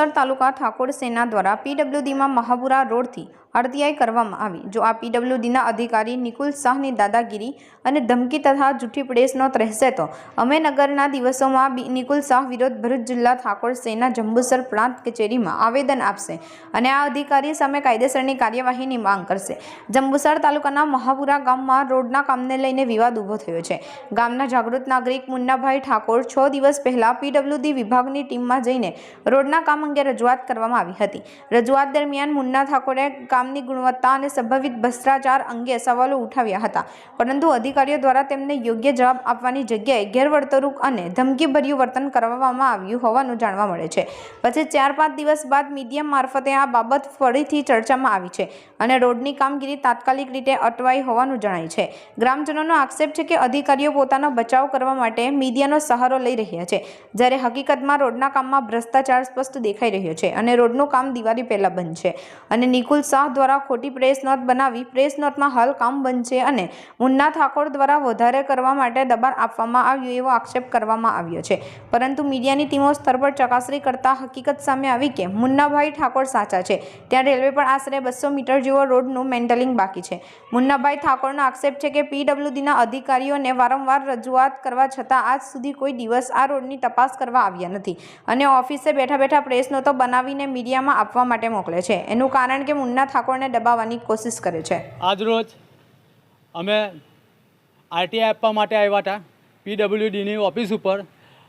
જંબુસર તાલુકા ઠાકોર સેના દ્વારા પીડબ્લ્યુડીમાં મહાપુરા રોડથી આરટીઆઈ કરવામાં આવી. જો આ પીડબ્લ્યુડીના અધિકારી નિકુલ શાહની દાદાગીરી અને ધમકી તથા જૂઠી પ્રેસનો રહેશે તો અમે નગરના દિવસોમાં નિકુલ શાહ વિરોધ ભરૂચ જિલ્લા ઠાકોર સેના જંબુસર પ્રાંત કચેરીમાં આવેદન આપશે અને આ અધિકારી સામે કાયદેસરની કાર્યવાહીની માંગ કરશે. જંબુસર તાલુકાના મહાપુરા ગામમાં રોડના કામને લઈને વિવાદ ઊભો થયો છે. ગામના જાગૃત નાગરિક મુન્નાભાઈ ઠાકોર છ દિવસ પહેલા પીડબ્લ્યુડી વિભાગની ટીમમાં જઈને રોડના કામ અંગે રજૂઆત કરવામાં આવી હતી. રજૂઆત દરમિયાન મુન્ના ઠાકોરે કામની ગુણવત્તા અને સંભવિત ભ્રષ્ટાચાર અંગે સવાલો ઉઠાવ્યા હતા. પરંતુ અધિકારીઓ દ્વારા તેમને યોગ્ય જવાબ આપવાની જગ્યાએ ગેરવર્તણૂક અને ધમકીભર્યું વર્તન કરવામાં આવ્યું હોવાનું જાણવા મળે છે. પછી ચાર પાંચ દિવસ બાદ મીડિયા મારફતે આ બાબત ફરીથી ચર્ચામાં આવી છે અને રોડની કામગીરી તાત્કાલિક રીતે અટવાઈ હોવાનું જણાય છે. ગ્રામજનોનો આક્ષેપ છે કે અધિકારીઓ પોતાનો બચાવ કરવા માટે મીડિયાનો સહારો લઈ રહ્યા છે, જ્યારે હકીકતમાં રોડના કામમાં ભ્રષ્ટાચાર સ્પષ્ટ દેખાઈ રહ્યો છે અને રોડનું કામ દિવાળી પહેલાં બંધ છે અને નિકુલ શાહ દ્વારા ખોટી પ્રેસ નોટ બનાવી પ્રેસ નોટમાં હાલ કામ બંધ અને મુન્ના ઠાકોર દ્વારા વધારે કરવા માટે દબાણ આપવામાં આવ્યું એવો આક્ષેપ કરવામાં આવ્યો છે. પરંતુ મીડિયાની ટીમો સ્તર પર ચકાસણી કરતા હકીકત સામે આવી કે મુન્નાભાઈ ઠાકોર સાચા છે. ત્યાં રેલવે પર આશરે બસો મીટર જેવો રોડનું મેન્ટલિંગ બાકી છે. મુન્નાભાઈ ઠાકોરનો આક્ષેપ છે કે પીડબ્લ્યુડીના અધિકારીઓને વારંવાર રજૂઆત કરવા છતાં આજ સુધી કોઈ દિવસ આ રોડની તપાસ કરવા આવ્યા નથી અને ઓફિસે બેઠા બેઠા પ્રેસ તો બનાવીને મીડિયામાં આપવા માટે મોકલે છે. એનું કારણ કે મુન્ના ઠાકોરને દબાવવાની કોશિશ કરે છે. આજરોજ અમે આરટીઆઈ આપવા માટે આવ્યા હતા, પીડબ્લ્યુડીની ઓફિસ ઉપર.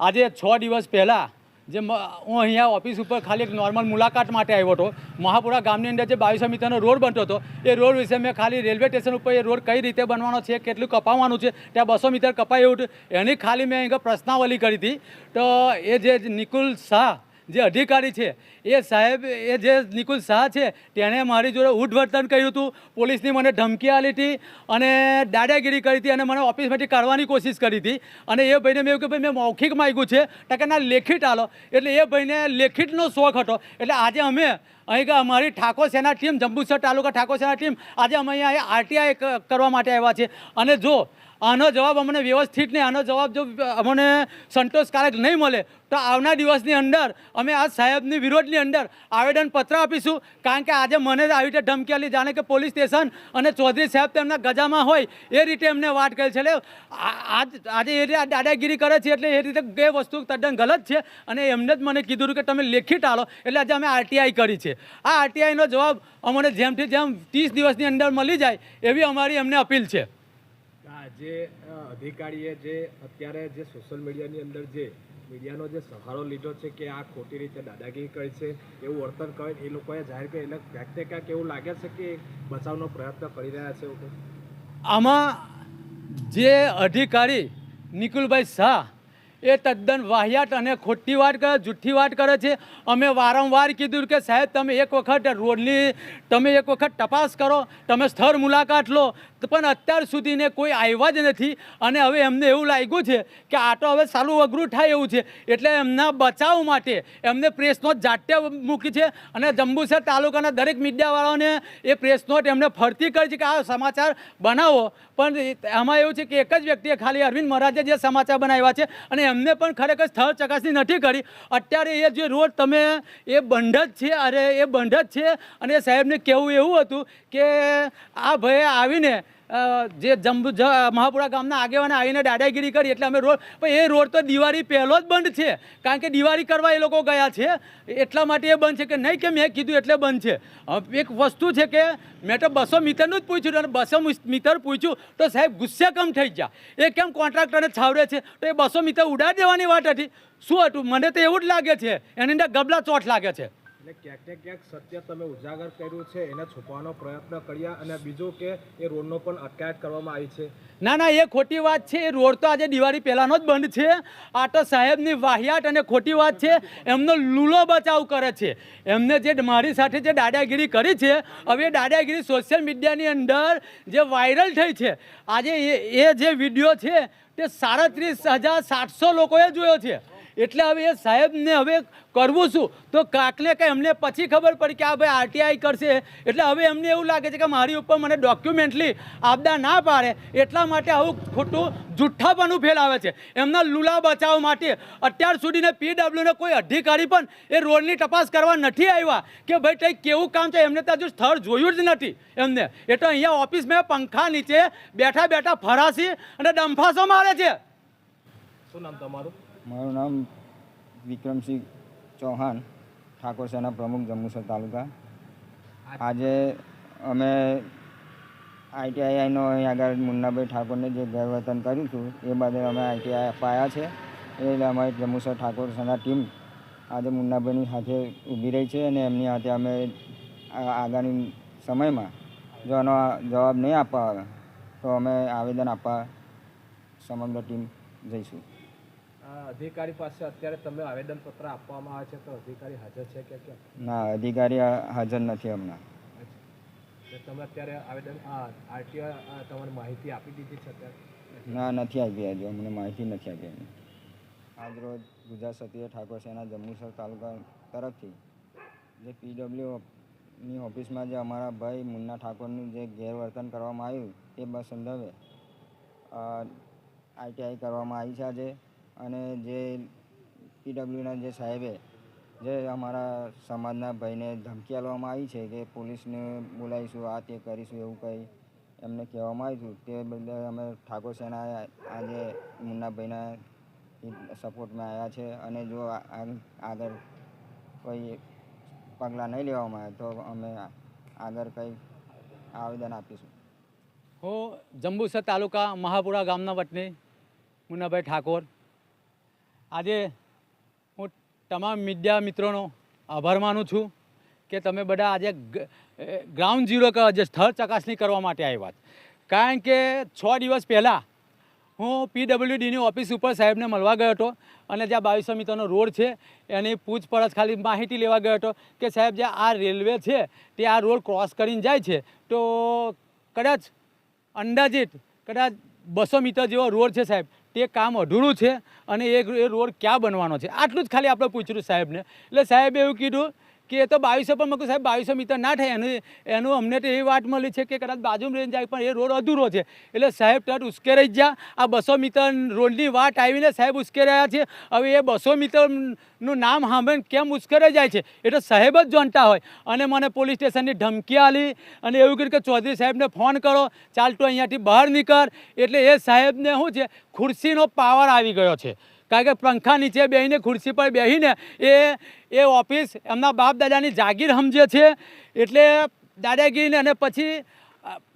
આજે છ દિવસ પહેલાં જે હું અહીંયા ઓફિસ ઉપર ખાલી એક નોર્મલ મુલાકાત માટે આવ્યો હતો. મહાપુરા ગામની અંદર જે બાવીસો મીટરનો રોડ બનતો હતો, એ રોડ વિશે મેં ખાલી રેલવે સ્ટેશન ઉપર એ રોડ કઈ રીતે બનવાનો છે, કેટલું કપાવવાનું છે, ત્યાં બસો મીટર કપાયું એની ખાલી મેં અહીંયા પ્રશ્નાવલી કરી હતી. તો એ જે નિકુલ શાહ જે અધિકારી છે, એ સાહેબ, એ જે નિકુલ શાહ છે, તેણે મારી જોડે ઉઠવર્તન કર્યું હતું. પોલીસની મને ધમકી આપી હતી અને દાદાગીરી કરી હતી અને મને ઓફિસમાંથી કાઢવાની કોશિશ કરી હતી. અને એ ભાઈને મેં એવું કે ભાઈ, મેં મૌખિક માગ્યું છે. ટકાના લેખિત આલો. એટલે એ ભાઈને લેખિતનો શોખ હતો. એટલે આજે અમે અહીં અમારી ઠાકોર સેના ટીમ, જંબુસર તાલુકા ઠાકોર સેના ટીમ, આજે અમે અહીંયા આરટીઆઈ કરવા માટે આવ્યા છે અને જો આનો જવાબ અમને વ્યવસ્થિત નહીં, આનો જવાબ જો અમને સંતોષકારક નહીં મળે, તો આવનાર દિવસની અંદર અમે આ સાહેબની વિરોધની અંદર આવેદનપત્ર આપીશું. કારણ કે આજે મને આવી રીતે ધમકી આપી, જાણે કે પોલીસ સ્ટેશન અને ચૌધરી સાહેબ તેમના ગજામાં હોય, એ રીતે એમને વાત કરી છે. એટલે આજ, આજે એ રીતે દાદાગીરી કરે છે એટલે એ રીતે એ વસ્તુ તદ્દન ગલત છે. અને એમને જ મને કીધું કે તમે લેખિત આલો, એટલે આજે અમે આરટીઆઈ કરી છે. આ આરટીઆઈનો જવાબ અમને જેમથી જેમ ત્રીસ દિવસની અંદર મળી જાય, એવી અમારી એમને અપીલ છે. જે અધિકારીએ જે અત્યારે જે સોશિયલ મીડિયાની અંદર જે મીડિયાનો જે સહારો લીધો છે કે આ ખોટી રીતે દાદાગીરી કરી છે, એવું વર્તન કરે, એ લોકોએ જાહેર કરી. એટલે ક્યાંક ને ક્યાંક એવું લાગે છે કે બચાવનો પ્રયત્ન કરી રહ્યા છે આમાં જે અધિકારી નિકુલભાઈ શાહ એ તદ્દન વાહિયાત અને ખોટી વાત કરે જુઠ્ઠી વાત કરે છે. અમે વારંવાર કીધું કે સાહેબ, તમે એક વખત રોડની, તમે એક વખત તપાસ કરો, તમે સ્થળ મુલાકાત લો પણ અત્યાર સુધીને કોઈ આવ્યા જ નથી. અને હવે એમને એવું લાગ્યું છે કે આ તો હવે સારું અઘરું થાય એવું છે. એટલે એમના બચાવ માટે એમને પ્રેસ નોટ જાતે મૂકી છે અને જંબુસર તાલુકાના દરેક મીડિયાવાળાઓને એ પ્રેસ નોટ એમને ફરતી કરી છે કે આ સમાચાર બનાવો. પણ આમાં એવું છે કે એક જ વ્યક્તિએ ખાલી અરવિંદ મહારાજે જે સમાચાર બનાવ્યા છે અને એમને પણ ખરેખર સ્થળ ચકાસણી નથી કરી. અત્યારે એ જે રોડ તમે, એ બંધ જ છે, અરે એ બંધ જ છે. અને સાહેબને કહેવું એવું હતું કે આ ભાઈએ આવીને જે જંબુ મહાપુરા ગામના આગેવાને આવીને દાદાગીરી કરી એટલે અમે રોડ પણ એ રોડ તો દિવાળી પહેલો જ બંધ છે. કારણ કે દિવાળી કરવા એ લોકો ગયા છે. એટલા માટે એ બંધ છે કે નહીં કે મેં કીધું એટલે બંધ છે. એક વસ્તુ છે કે મેં તો બસો મીટરનું જ પૂછ્યું અને બસો મીટર પૂછ્યું તો સાહેબ ગુસ્સે કમ થઈ ગયા? એ કેમ કોન્ટ્રાક્ટરને છાવરે છે? તો એ બસો મીટર ઉડાડી દેવાની વાત હતી. શું હતું? મને તો એવું જ લાગે છે. એની અંદર ગબલા ચોટ લાગે છે. એટલે ક્યાંક ને ક્યાંક સત્ય તમે ઉજાગર કર્યું છે, એને છુપાવવાનો પ્રયત્ન કર્યા અને બીજું કે એ રોડનો પણ અટકાયત કરવામાં આવી છે. ના ના, એ ખોટી વાત છે. એ રોડ તો આજે દિવાળી પહેલાંનો જ બંધ છે. આ તો સાહેબની વાહિયાત અને ખોટી વાત છે. એમનો લૂલો બચાવ કરે છે. એમને જે મારી સાથે જે દાદાગીરી કરી છે, હવે દાદાગીરી સોશિયલ મીડિયાની અંદર જે વાયરલ થઈ છે, આજે એ જે વીડિયો છે, તે સાડત્રીસ હજાર સાતસો લોકોએ જોયો છે. એટલે હવે એ સાહેબને હવે કરવું શું? તો કાંકને કંઈ એમને પછી ખબર પડી કે આ ભાઈ આરટીઆઈ કરશે. એટલે હવે એમને એવું લાગે છે કે મારી ઉપર મને ડોક્યુમેન્ટલી આપદા ના પાડે. એટલા માટે આવું ખોટું જુઠ્ઠાપણું ફેલાવે છે. એમના લુલા બચાવ માટે અત્યાર સુધીને પીડબ્લ્યુને કોઈ અધિકારી પણ એ રોડની તપાસ કરવા નથી આવ્યા કે ભાઈ કંઈક કેવું કામ છે? એમને તો હજુ સ્થળ જોયું જ નથી એમને. એટલે અહીંયા ઓફિસમાં પંખા નીચે બેઠા બેઠા ફરાસી અને ડંફાસો મારે છે. શું નામ તમારું? મારું નામ વિક્રમસિંહ ચૌહાણ, ઠાકોર સેના પ્રમુખ, જંબુસર તાલુકા. આજે અમે આઈટીઆઈનો અહીં આગળ મુન્નાભાઈ ઠાકોરને જે ગેરવર્તન કર્યું હતું, એ બાદ અમે આઈટીઆઈ અપાયા છે. એટલે અમારી જંબુસર ઠાકોર સેના ટીમ આજે મુન્નાભાઈની સાથે ઊભી રહી છે અને એમની સાથે અમે આગામી સમયમાં જો આનો જવાબ નહીં આપવા આવે, તો અમે આવેદન આપવા સમગ્ર ટીમ જઈશું. અધિકારી પાસે અત્યારે તમે આવેદનપત્ર આપવામાં આવે છે તો અધિકારી હાજર છે કે કેમ? ના અધિકારી હાજર નથી હમણાં. તમે અત્યારે આવેદન આરટીઓ તમારી માહિતી આપી દીધી છે અત્યારે? ના નથી આપી હજુ. અમને માહિતી નથી આપી આજરોજ ગુજરાત ક્ષત્રિય ઠાકોર સેના જંબુસર તાલુકા તરફથી જે પીડબ્લ્યુની ઓફિસમાં જે અમારા ભાઈ મુન્ના ઠાકોરનું જે ગેરવર્તન કરવામાં આવ્યું એ બસ સંદર્ભે આઈટીઆઈ કરવામાં આવી છે આજે. અને જે પીડબ્લ્યુના જે સાહેબે જે અમારા સમાજના ભાઈને ધમકી આપવામાં આવી છે કે પોલીસને બોલાવીશું, આ તે કરીશું, એવું કંઈ એમને કહેવામાં આવ્યું તે બદલે અમે ઠાકોર સેના આજે મુન્નાભાઈના સપોર્ટમાં આવ્યા છે અને જો આગળ કોઈ પગલાં નહીં લેવામાં આવે તો અમે આગળ કંઈ આવેદન આપીશું. હું જંબુસર તાલુકા મહાપુરા ગામના વતની મુન્નાભાઈ ઠાકોર. આજે હું તમામ મીડિયા મિત્રોનો આભાર માનું છું કે તમે બધા આજે ગ્રાઉન્ડ ઝીરો જે સ્થળ ચકાસણી કરવા માટે આવ્યા. કારણ કે છ દિવસ પહેલાં હું પીડબ્લ્યુડીની ઓફિસ ઉપર સાહેબને મળવા ગયો હતો અને જ્યાં બાવીસો મીટરનો રોડ છે, એની પૂછપરછ ખાલી માહિતી લેવા ગયો હતો કે સાહેબ જે આ રેલવે છે, તે આ રોડ ક્રોસ કરીને જાય છે, તો કદાચ અંદાજિત કદાચ બસો મીટર જેવો રોડ છે સાહેબ તે કામ અધૂરું છે અને એ રોડ ક્યાં બનવાનો છે? આટલું જ ખાલી આપણે પૂછ્યું સાહેબને. એટલે સાહેબે એવું કીધું કે એ તો બાવીસો પણ મૂકું સાહેબ, બાવીસો મીટર ના થાય. એનું એનું અમને તો એવી વાત મળી છે કે કદાચ બાજુમાં રહીને જાય, પણ એ રોડ અધૂરો છે. એટલે સાહેબ તરત ઉશ્કેરાઈ જા આ બસો મીટર રોડની વાત આવીને સાહેબ ઉશ્કેરાયા છે. હવે એ બસો મીટરનું નામ સાંભળીને કેમ ઉશ્કેરાઈ જાય છે, એ તો સાહેબ જ જાણતા હોય. અને મને પોલીસ સ્ટેશનની ધમકી આલી અને એવું કીધું કે ચૌધરી સાહેબને ફોન કરો. ચાલ તું અહીંયાથી બહાર નીકળ. એટલે એ સાહેબને શું છે, ખુરશીનો પાવર આવી ગયો છે. કારણ કે પંખા નીચે બેસીને ખુરશી પર બેસીને એ એ ઓફિસ એમના બાપ દાદાની જાગીર સમજે છે. એટલે દાદાગીરીને અને પછી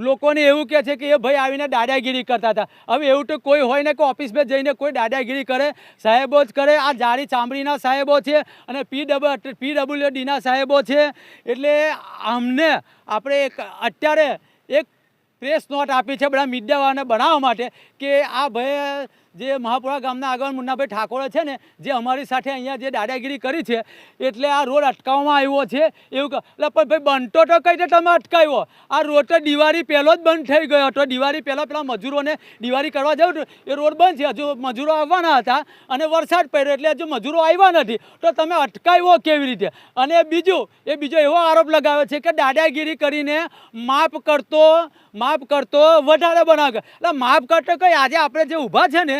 લોકોને એવું કહે છે કે એ ભાઈ આવીને દાદાગીરી કરતા હતા. હવે એવું તો કોઈ હોય ને કે ઓફિસમાં જઈને કોઈ દાદાગીરી કરે, સાહેબો જ કરે. આ જાડી ચામડીના સાહેબો છે અને પી ડબલ, પી ડબલ્યુડીના સાહેબો છે. એટલે અમને આપણે એક, અત્યારે એક પ્રેસ નોટ આપી છે બધા મીડિયાવાળાને બનાવવા માટે કે આ ભાઈ જે મહાપુરા ગામના આગળ મુન્નાભાઈ ઠાકોરે છે ને, જે અમારી સાથે અહીંયા જે દાદાગીરી કરી છે, એટલે આ રોડ અટકાવવામાં આવ્યો છે, એવું એટલે પણ ભાઈ બનતો તો કઈ રીતે તમે અટકાવ્યો? આ રોડ તો દિવાળી પહેલો જ બંધ થઈ ગયો હતો. દિવાળી પહેલાં પેલા મજૂરોને દિવાળી કરવા જવું એ રોડ બંધ છે. હજુ મજૂરો આવવાના હતા અને વરસાદ પડ્યો એટલે હજુ મજૂરો આવ્યા નથી. તો તમે અટકાવ્યો કેવી રીતે? અને બીજું, એ બીજો એવો આરોપ લગાવ્યો છે કે દાદાગીરી કરીને માફ કરતો માફ કરતો વધારે બનાવ એટલે માફ કરતો કઈ આજે આપણે જે ઊભા છે ને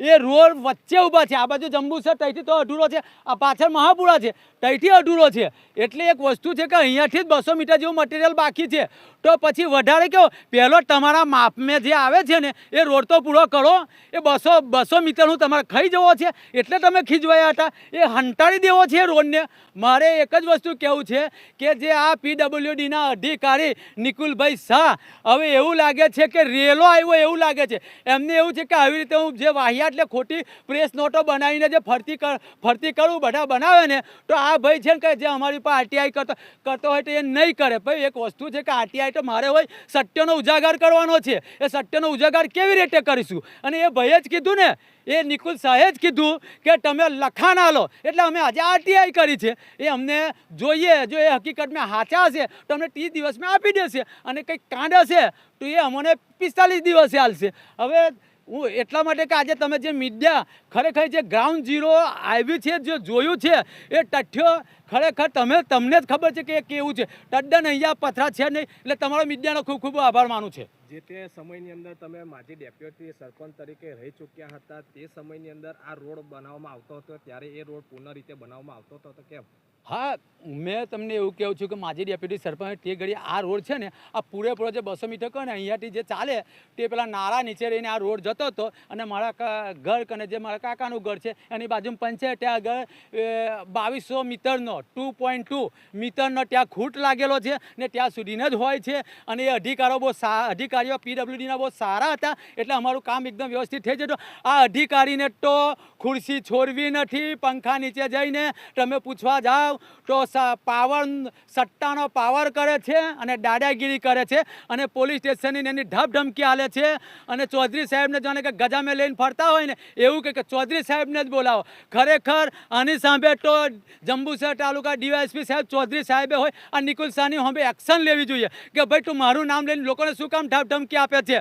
એ રોડ વચ્ચે ઊભા છે. આ બાજુ જંબુસર ત્યાંથી તો અધૂરો છે. આ પાછળ મહાપુરા છે, ત્યાંથી અધૂરો છે. એટલે એક વસ્તુ છે કે અહીંયાથી જ બસો મીટર જેવું મટીરિયલ બાકી છે. તો પછી વધારે કહો પહેલો તમારા માપમાં જે આવે છે ને, એ રોડ તો પૂરો કરો. એ બસો બસો મીટરનું તમારે ખાઈ જવો છે. એટલે તમે ખીજવાયા હતા. એ હંટાળી દેવો છે રોડને. મારે એક જ વસ્તુ કહેવું છે કે જે આ પીડબ્લ્યુડીના અધિકારી નિકુલભાઈ શાહ, હવે એવું લાગે છે કે રેલો આવ્યો એવું લાગે છે. એમને એવું છે કે આવી રીતે હું જે વાહિયાત એટલે ખોટી પ્રેસ નોટો બનાવીને જે ફરતી ફરતી કરવું બધા બનાવે ને, તો આ ભાઈ છે ને કે જે અમારી પર આરટીઆઈ કરતો કરતો હોય તો એ નહીં કરે. ભાઈ, એક વસ્તુ છે કે આરટીઆઈ તો મારે હોય સત્યનો ઉજાગર કરવાનો છે. એ સત્યનો ઉજાગર કેવી રીતે કરીશું? અને એ ભાઈએ જ કીધું ને, એ નિકુલ શાહે જ કીધું કે તમે લખાણ આલો. એટલે અમે આજે આરટીઆઈ કરી છે. એ અમને જોઈએ, જો એ હકીકતમાં હાચા હશે તો અમને ત્રીસ દિવસમાં આપી દેશે. અને કંઈક કાંડ હશે, તો એ અમને પિસ્તાલીસ દિવસે હાલશે હવે હું એટલા માટે કે આજે તમે જે મીડિયા ખરેખર જે ગ્રાઉન્ડ ઝીરો આવ્યું છે, જે જોયું છે, એ તથ્યો ખરેખર તમે, તમને જ ખબર છે કે કેવું છે. તદ્દન અહીંયા પથરા છે નહીં, એટલે તમારો મીડિયાનો ખૂબ ખૂબ આભાર માનું છે. જે તે સમયની અંદર તમે માજી ડેપ્યુટી સરપંચ તરીકે રહી ચૂક્યા હતા, તે સમયની અંદર આ રોડ બનાવવામાં આવતો હતો, ત્યારે એ રોડ પૂર્ણ રીતે બનાવવામાં આવતો હતો, તો કેમ? હા, મેં તમને એવું કહું છું કે માજી ડેપ્યુટી સરપંચ તે ઘડી આ રોડ છે ને, આ પૂરેપૂરો જે બસો મીટર કહો ને અહીંયાથી જે ચાલે, તે પેલા નાળા નીચે રહીને આ રોડ જતો હતો અને મારા ઘર કને જે મારા કાકાનું ઘર છે, એની બાજુમાં પંચાયત ત્યાં આગળ બાવીસો મીટરનો, ટુ પોઈન્ટ ટુ મીટરનો ત્યાં ખૂટ લાગેલો છે ને ત્યાં સુધીને જ હોય છે અને એ અધિકારો બહુ સા અધિકારીઓ પીડબ્લ્યુડીના બહુ સારા હતા, એટલે અમારું કામ એકદમ વ્યવસ્થિત થઈ જતું. આ અધિકારીને તો ખુરશી છોડવી નથી, પંખા નીચે જઈને તમે પૂછવા જાઓ તો પાવર, સટ્ટાનો પાવર કરે છે અને દાદાગીરી કરે છે અને પોલીસ સ્ટેશનની એની ઢબ હાલે છે. અને ચૌધરી સાહેબને જાણે કે ગજામે લઈને ફરતા હોય ને, એવું કે ચૌધરી સાહેબને જ બોલાવો. ખરેખર આની સાંભળે તો જંબુસર તાલુકા ડીવાયએસપી સાહેબ ચૌધરી સાહેબે હોય આ નિકુલ સાની હવે એક્શન લેવી જોઈએ કે ભાઈ તું મારું નામ લઈને લોકોને શું કામ ઢબ ધમકી આપે છે.